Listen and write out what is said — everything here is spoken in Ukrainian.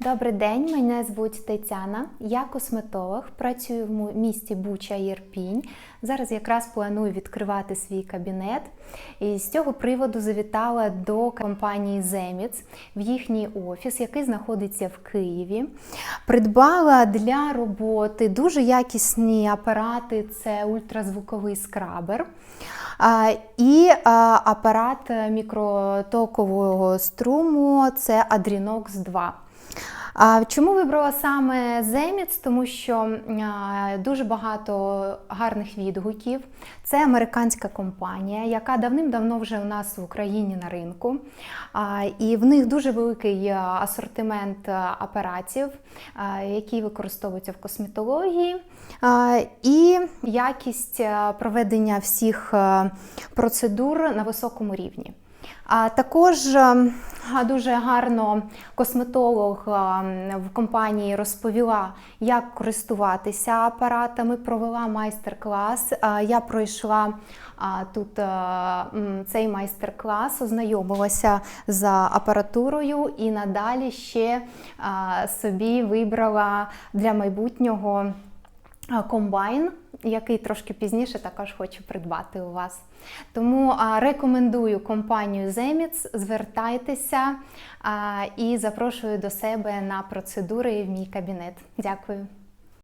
Добрий день, мене звуть Тетяна. Я косметолог, працюю в місті Буча Єрпінь. Зараз якраз планую відкривати свій кабінет. І з цього приводу завітала до компанії Земіц в їхній офіс, який знаходиться в Києві. Придбала для роботи дуже якісні апарати. Це ультразвуковий скрабер. І апарат мікротокового струму це Adrenox 2. А Чому вибрала саме Земіц? Тому що дуже багато гарних відгуків. Це американська компанія, яка давним-давно вже у нас в Україні на ринку. І в них дуже великий асортимент апаратів, які використовуються в косметології. І якість проведення всіх процедур на високому рівні. Також е, дуже гарно косметолог е, в компанії розповіла, як користуватися апаратами, провела майстер-клас. Е, Я пройшла тут цей майстер-клас, ознайомилася з апаратурою і надалі ще собі вибрала для майбутнього комбайн, який трошки пізніше також хочу придбати у вас. Тому рекомендую компанію Zemits, звертайтеся і запрошую до себе на процедури в мій кабінет. Дякую.